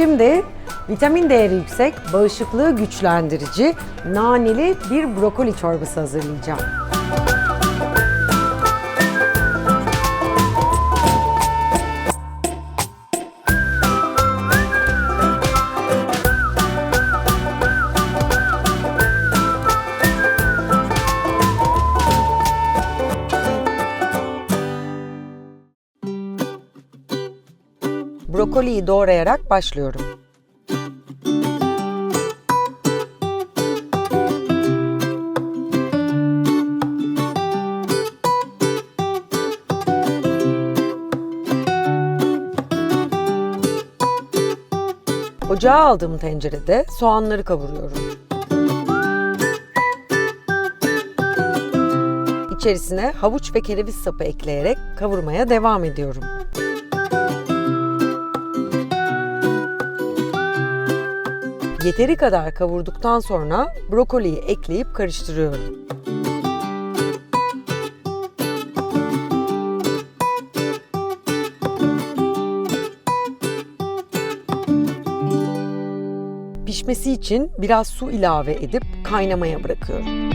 Şimdi vitamin değeri yüksek, bağışıklığı güçlendirici, naneli bir brokoli çorbası hazırlayacağım. Brokoliyi doğrayarak başlıyorum. Ocağa aldığım tencerede soğanları kavuruyorum. İçerisine havuç ve kereviz sapı ekleyerek kavurmaya devam ediyorum. Yeteri kadar kavurduktan sonra brokoliyi ekleyip karıştırıyorum. Pişmesi için biraz su ilave edip kaynamaya bırakıyorum.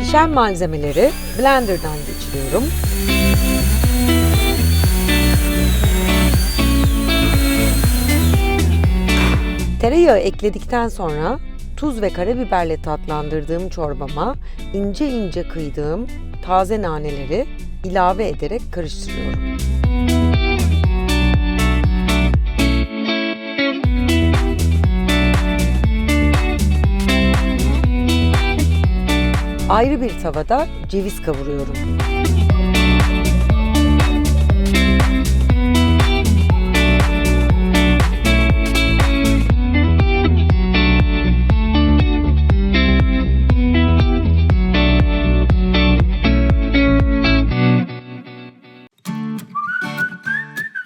Pişen malzemeleri blenderdan geçiriyorum. Tereyağı ekledikten sonra tuz ve karabiberle tatlandırdığım çorbama ince ince kıydığım taze naneleri ilave ederek karıştırıyorum. Ayrı bir tavada ceviz kavuruyorum.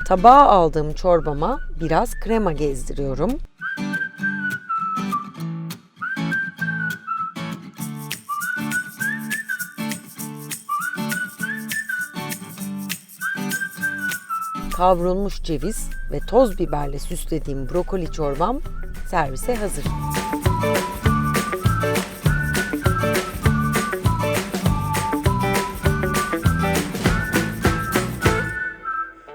Tabağa aldığım çorbama biraz krema gezdiriyorum. Kavrulmuş ceviz ve toz biberle süslediğim brokoli çorbam servise hazır.